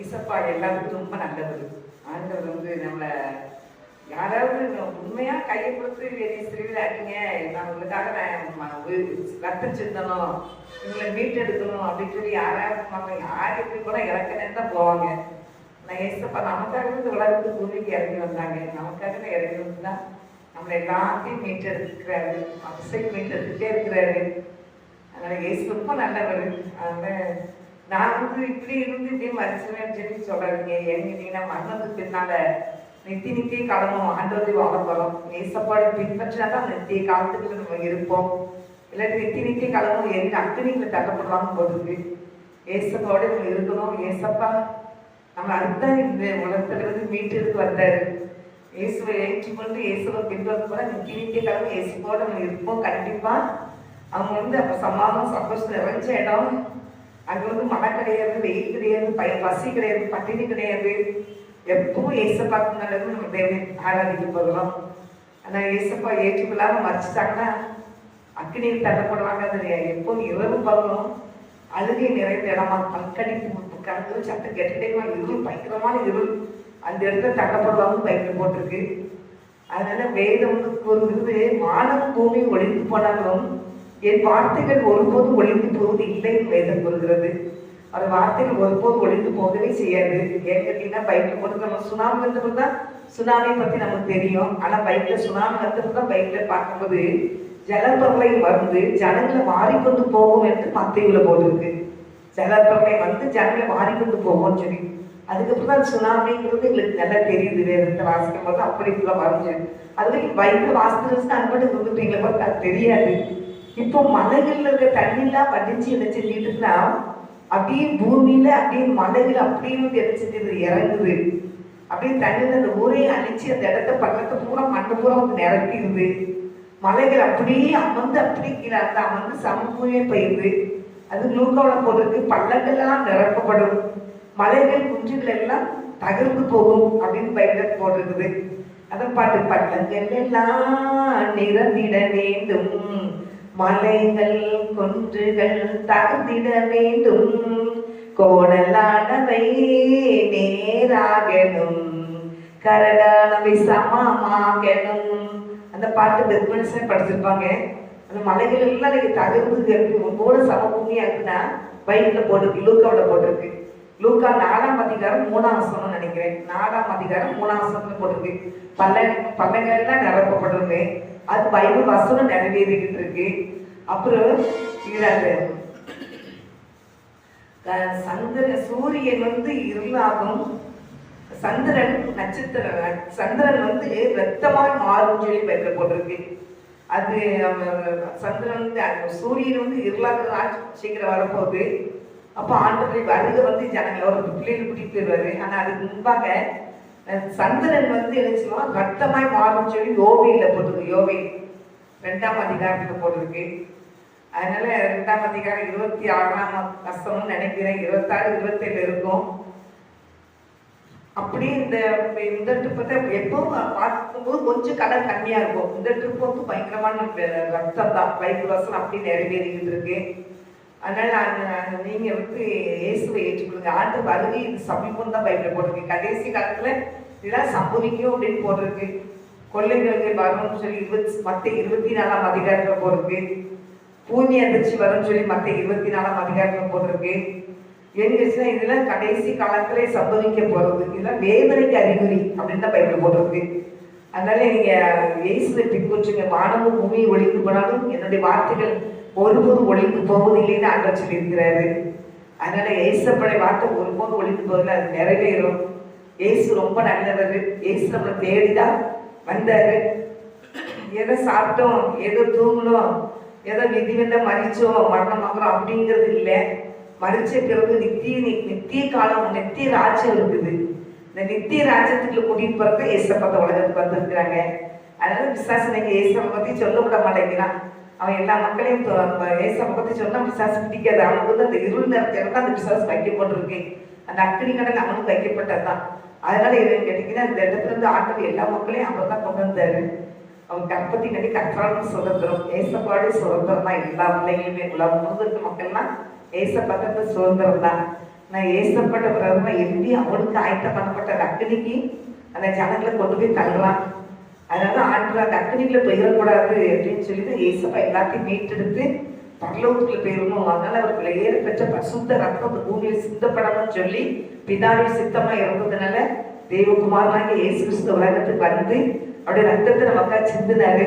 ஈசப்பா எல்லாத்துக்கும் ரொம்ப நல்லவர் ஆண்டவர் வந்து நம்மளை யாராவது உண்மையா கையை கொடுத்து வெளியே சிறுவிழாக்கிங்க நான் உங்களுக்காக நான் ரத்தம் சிந்தணும் இவங்களை மீட்டெடுக்கணும் அப்படின்னு சொல்லி யாராவது நம்ம யார் எப்படி கூட இறக்கணும் தான் போவாங்க. நான் ஏசப்பா நமக்காக இந்த உலகத்துக்கு பூமிக்கு இறங்கி வந்தாங்க. நமக்காக இறங்கி வந்தா நம்மளை எல்லாத்தையும் மீட்டெடுக்கிறாரு. அவசியம் மீட்டெடுத்துட்டே இருக்கிறாரு. அதனால ஏசு ரொம்ப நல்லவர். அதனால நான் வந்து இப்படி இருந்து இப்படி மறிச்சுவேன் சொல்லி சொல்லாதீங்க. எங்க நீங்க மரணத்துக்கு பின்னால நித்தி நித்திய கடனும் ஆண்டவரை வாழ போறோம். ஏசப்பாடு பின்பற்றினா தான் நித்திய காலத்துக்கு நம்ம இருப்போம். இல்லாட்டி நித்தி நித்திய கடனும் எங்க அக்னிகளை தள்ளப்படுவாங்க போதுக்கு ஏசப்பாவோட நம்ம இருக்கணும். ஏசப்பா நம்ம அதுதான் இந்த உலகத்துல இருந்து மீட்டெடுத்து வந்தாரு. இயேசுவை ஏற்றுக்கொண்டு இயேசுவை பின்பற்ற கூட நித்தி நித்திய காலம் இயேசுவோட நம்ம இருப்போம். கண்டிப்பா. அவங்க வந்து அப்ப சமாதானம் சந்தோஷம் நிறைஞ்ச இடம். அங்க வந்து மழை கிடையாது வெயில் கிடையாது பய பசி கிடையாது பட்டினி கிடையாது. எப்பவும் ஏசப்பாக்கு நல்லது நம்ம தேவை ஆராதிக்க போகிறோம் ஆனா ஏசப்பா ஏற்றுக்கொள்ளாம மறைச்சிட்டாங்கன்னா அக்னியில் தள்ளப்படுவாங்க அது எப்பவும் இரவு பகலும் அழுகை நிறைந்த இடமா பல்கடிப்பு கலந்து சத்தம் கெட்டடைமா இருள் பயங்கரமான இருள். அந்த இடத்துல தள்ளப்படுவாங்க பயங்கரம் போட்டிருக்கு. அதனால வேதம் வந்து கூறுகிறது வானம் பூமி ஒளிந்து போனாலும் என் வார்த்தைகள் ஒருபோதும் ஒளிந்து போவது இல்லை வேதம் கூறுகிறது அந்த வார்த்தைகள் ஒருபோதும் ஒளிந்து போகவே செய்யாது. ஏன் கேட்டீங்கன்னா பைக்கில் போட்டு நம்ம சுனாமி வந்தபோது தான் சுனாமியை பத்தி நமக்கு தெரியும். ஆனா பைக்ல சுனாமி வந்தபோது தான் பைக்ல பார்க்கும்போது ஜலப்பிரளை வந்து ஜனங்களை மாறிக்கொண்டு போகும் என்று மத்தையுள்ள போட்டிருக்கு. ஜலப்பிரளை வந்து ஜனங்களை மாறிக்கொண்டு போகும்னு சொல்லி. அதுக்கப்புறம் தான் சுனாமிங்கிறது எங்களுக்கு நல்லா தெரியுது. வேதத்தை வாசிக்கும் போது அப்படி இப்படிலாம் வரைஞ்சு அது வரைக்கும் பைக்கில் வாசித்து அன்பட்டு இருந்துட்டீங்களா பார்த்து அது தெரியாது. இப்போ மலைகள்ல இருக்க தண்ணிலாம் வடிஞ்சு என்ன செஞ்சுட்டுனா அப்படியே பூமியில அப்படியே மலைகள் அப்படியே வந்து என்ன செஞ்சது இறங்குது. அப்படியே தண்ணியில் அந்த ஊரையை அழிச்சு அந்த இடத்த பக்கத்து பூரா மண்ணு பூரா வந்து நிரப்பிடுது. மலைகள் அப்படியே அமர்ந்து அப்படியே கீழே அந்த அமர்ந்து சமூகமே பெய்யுது அது லூக்காவில் போட்டிருக்கு பள்ளங்கள்லாம் நிரப்பப்படும். மலைகள் குன்றுகள் எல்லாம் தகர்ந்து போகும் அப்படின்னு பயிரிட போட்டிருக்குது. அதை பாட்டு பள்ளங்கள் எல்லாம் நிரம்பிட வேண்டும். மலைகள் குன்றுகள் தகுந்திட வேண்டும். கோணலானவை நேராகணும். கரடானவை சமமாகணும். அந்த பாட்டு பெருமனுஷன் படிச்சிருப்பாங்க. அந்த மலைகள் எல்லாம் நீங்க தகர்ந்து உங்களோட சமபூமியா இருக்குன்னா பைக்கில் போட்டிருக்கு லூக்காவில் போட்டிருக்கு. லூக்கா நாலாம் அதிகாரம் மூணாம் வசனம்னு நினைக்கிறேன். நாலாம் அதிகாரம் மூணாம் வசனத்துல போட்டிருக்கு. பல்ல பல்லங்கள் எல்லாம் நிரப்பப்பட்டிருக்கு. அது பைபிள் வசனம் நிறைவேறிக்கிட்டு இருக்கு அப்புறம் சந்திரன் சந்திர சூரியன் வந்து இருளாகும். சந்திரன் நட்சத்திரம் சந்திரன் வந்து ரத்தமாய் மாறும் சொல்லி பைபிள் போட்டிருக்கு. அது சந்திரன் வந்து சூரியன் வந்து இருளாக சீக்கிரம் வரப்போகுது. அப்போ ஆண்டவரை வருக வந்து ஒரு பிள்ளைகள் கூட்டிட்டு போயிடுவாரு ஆனா அதுக்கு முன்பாக சந்திரன் வந்து என்ன சொல்லுவான் ரத்தமாய் மாறும் சொல்லி யோவியில் போட்டிருக்கு யோவி ரெண்டாம் அதிகாரத்துக்கு போட்டிருக்கு. அதனால ரெண்டாம் அதிகாரம் இருபத்தி ஆறாம் வசம்னு நினைக்கிறேன். இருபத்தாறு இருபத்தேழு இருக்கும். அப்படியே இந்த இந்த ட்ரிப்பத்தை எப்பவும் பார்க்கும்போது கொஞ்சம் கலர் கம்மியாக இருக்கும். இந்த ட்ரிப் வந்து பயங்கரமான ரத்தம் தான் பைக் வசனம் அப்படி நிறைவேறிக்கிட்டு இருக்கு. அதனால நாங்கள் நீங்க வந்து இயேசுவை ஏற்றுக்கொள்ளுங்க ஆண்டு வருகை இது சமீபம் தான் பைபிள் போட்டிருக்கு. கடைசி காலத்துல இதெல்லாம் சம்பவிக்கும் அப்படின்னு போட்டிருக்கு. கொள்ளைகள் வரும்னு சொல்லி இருபத்தி மத்த இருபத்தி நாலாம் அதிகாரத்துல போட்டிருக்கு. பூமி அதிர்ச்சி வரும்னு சொல்லி மத்த இருபத்தி நாலாம் அதிகாரத்துல போட்டிருக்கு. எங்கச்சுன்னா இதெல்லாம் கடைசி காலத்திலே சம்பவிக்க போறது. இதெல்லாம் வேதனைக்கு அறிகுறி அப்படின்னு தான் பைபிள் போட்டிருக்கு. அதனால நீங்க இயேசுவை பின்பற்றுங்க. வானமும் பூமியை ஒழிந்து போனாலும் என்னுடைய வார்த்தைகள் ஒருபோதும் ஒளிந்து போவதில்லைன்னு ஆண்டவர் சொல்லியிருக்கிறாரு. அதனால ஏசப்படை வார்த்தை ஒருபோதும் ஒளிந்து போதில் அது நிறைவேறும். ஏசு ரொம்ப நல்லவர். ஏசு நம்மளை தேடிதான் வந்தாரு. எதை சாப்பிட்டோம் எதை தூங்கணும் விதி விதிவில்லை மறிச்சோம் மரணமாகிறோம் அப்படிங்கிறது இல்லை. மறிச்ச பிறகு நித்திய நித்திய காலம் நித்திய ராஜ்யம் இருக்குது. இந்த நித்திய ராஜ்யத்துக்குள்ள கூட்டிட்டு போறது ஏசப்பத்த உலகத்துக்கு வந்திருக்கிறாங்க. அதனால விசாசம் நீங்க ஏசப்பை பத்தி சொல்ல விட மாட்டேங்கிறான் அவன் எல்லா மக்களையும் ஏசை பத்தி சொன்னா விசாசம் பிடிக்காது. அவனுக்கு வந்து அந்த இருள் நேரத்துல தான் அந்த பிசாசு வைக்கப்பட்டிருக்கு அந்த அக்னி கடல் அவனுக்கு வைக்கப்பட்டதுதான். அதனால என்னன்னு கேட்டீங்கன்னா இந்த இடத்துல இருந்து ஆண்டவர் எல்லா மக்களையும் அவர் தான் கொண்டு வந்தாரு. அவன் கற்பத்தி கட்டி கற்றாலும் சுதந்திரம். ஏசப்பாடு சுதந்திரம் தான். எல்லா பிள்ளைங்களுமே உலகம் முழுவதும் மக்கள்னா மக்கள்லாம் ஏச பக்கத்து சுதந்திரம் தான். நான் ஏசப்பட்ட பிரதம எப்படி அவனுக்கு ஆயத்த பண்ணப்பட்ட அக்னிக்கு அந்த ஜனங்களை கொண்டு போய் தள்ளுறான். அதனால ஆண்டு அந்த அக்னிக்குள்ள போயிடக்கூடாது அப்படின்னு சொல்லிட்டு ஏசப்பா எல்லாத்தையும் மீட்டெடுத்து பரலோகத்துல போயிடணும் அதனால அவர் ஏற பசுத்த ரத்தம் இந்த பூமியில சிந்தப்படணும்னு சொல்லி பிதாவி சித்தமா இருந்ததுனால தெய்வகுமாரனாக இயேசு கிறிஸ்து உலகத்துக்கு வந்து அப்படியே ரத்தத்தை நமக்கா சிந்தினாரு.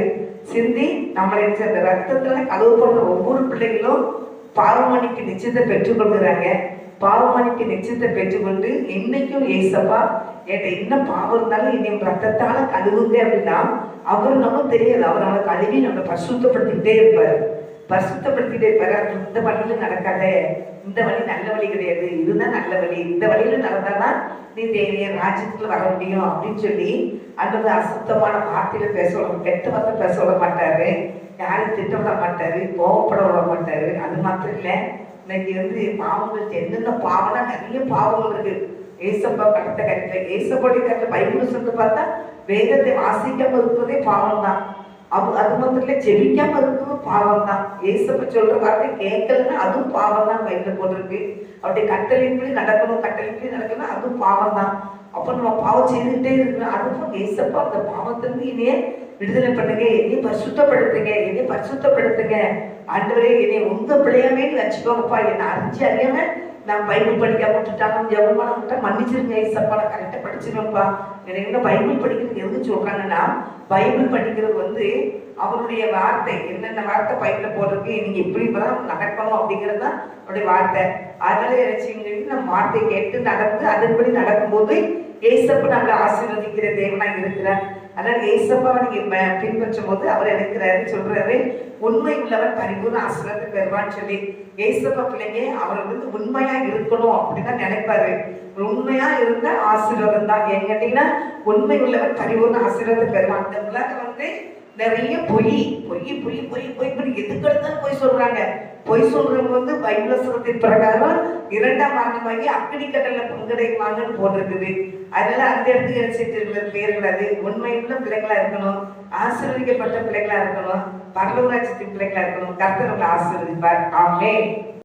சிந்தி நம்மளை அந்த ரத்தத்துல போன்ற ஒவ்வொரு பிள்ளைகளும் பாவமணிக்கு நிச்சயத்தை பெற்றுக்கொள்கிறாங்க. பாவமணிக்கு நிச்சயத்தை பெற்றுக்கொண்டு என்னைக்கும் ஏசப்பா என்கிட்ட என்ன பாவம் இருந்தாலும் என்னை ரத்தத்தால கழுவுங்க அப்படின்னா அவர் நமக்கு தெரியாது. அவர் நம்மளை கழுவி நம்மளை பசுத்தப்படுத்திக்கிட்டே இருப்பார். பரிசுத்தப்படுத்திட்டே இருப்பாரு. அது இந்த வழியில நடக்காத. இந்த வழி நல்ல வழி கிடையாது. இதுதான் நல்ல வழி. இந்த வழியில நடந்தாதான் நீ தேவைய ராஜ்யத்துல வர முடியும் அப்படின்னு சொல்லி அந்த அசுத்தமான வார்த்தையில பேச விட கெட்ட வார்த்தை பேச விட மாட்டாரு. யாரும் திட்ட விட மாட்டாரு. கோவப்பட விட மாட்டாரு. அது மாத்திரம் இல்லை. இன்னைக்கு வந்து பாவங்கள் என்னென்ன பாவம்னா நிறைய பாவங்கள் இருக்கு. ஏசப்பா கட்ட கட்ட ஏசப்படி கட்ட பைபிள் சொல்லி பார்த்தா வேதத்தை வாசிக்காம இருப்பதே பாவம் தான் அது அது மாத்திரம் இல்ல ஜெபிக்காம இருக்கிறது பாவம் தான் ஏசப்ப சொல்ற வார்த்தை கேட்கலன்னா அதுவும் பாவம் தான் பைபிள்ல போட்டிருக்கு. அப்படி கட்டளின்படி நடக்கணும் கட்டளின்படி நடக்கணும் அதுவும் பாவம் தான் அப்ப நம்ம பாவம் செய்துகிட்டே இருக்கணும். அதுவும் ஏசப்பா அந்த பாவத்திலிருந்து இனியே விடுதலை பண்ணுங்க என்னை பரிசுத்தப்படுத்துங்க என்னை பரிசுத்தப்படுத்துங்க. ஆண்டவரே என்னை உங்க பிள்ளையாமே வச்சுக்கோங்கப்பா. என்னை அறிஞ்சு அறியாம நான் பைபிள் படிக்காம விட்டுட்டாலும் ஜெபமான விட்டா மன்னிச்சிருங்க ஏசப்பா நான் கரெக்டாக படிச்சிருவேன்ப்பா. எனக்கு என்ன பைபிள் படிக்கிறது எதுக்கு சொல்றாங்கன்னா பைபிள் படிக்கிறது வந்து அவருடைய வார்த்தை. என்னென்ன வார்த்தை பைபிள்ல போடுறதுக்கு நீங்க இப்படி இப்பதான் நடக்கணும் அப்படிங்கிறது தான் அவருடைய வார்த்தை. அதனால நினைச்சீங்க நம்ம வார்த்தை கேட்டு நடந்து அதன்படி நடக்கும்போது ஏசப்பு நம்மளை ஆசீர்வதிக்கிற தேவனா இருக்கிறார். அதனால் ஏசப்பாவை நீங்க பின்பற்றும் போது அவர் எடுக்கிறாரு சொல்றாரு உண்மை உள்ளவர் பரிபூர்ண ஆசீர்வாதத்தை பெறுவான்னு சொல்லி. ஏசப்பா பிள்ளைங்க அவர் வந்து உண்மையா இருக்கணும் அப்படின்னு நினைப்பாரு. உண்மையா இருந்த ஆசீர்வாதம் தான். ஏன் கேட்டீங்கன்னா உண்மை உள்ளவர் பரிபூர்ண ஆசீர்வாதத்தை பெறுவான் அந்த உலகம் வந்து நிறைய பொய் பொய் பொய் பொய் பொய் பொய் எதுக்கு எடுத்தாலும் பொய் சொல்றாங்க. பொய் சொல்றவங்க வந்து பைபிளசனத்தின் பிரகாரம் இரண்டாம் மரணமாகி அக்னி கடல்ல பங்கடைவாங்கன்னு போட்டிருக்குது. அதனால அந்த இடத்துக்கு நினைச்சிட்டு பேர்களாது உண்மையுள்ள பிள்ளைங்களா இருக்கணும். ஆசீர்வதிக்கப்பட்ட பிள்ளைங்களா இருக்கணும். பரலூராட்சத்தின் பிள்ளைங்களா இருக்கணும். கர்த்தர் ஆசீர்வதிப்பார். ஆமே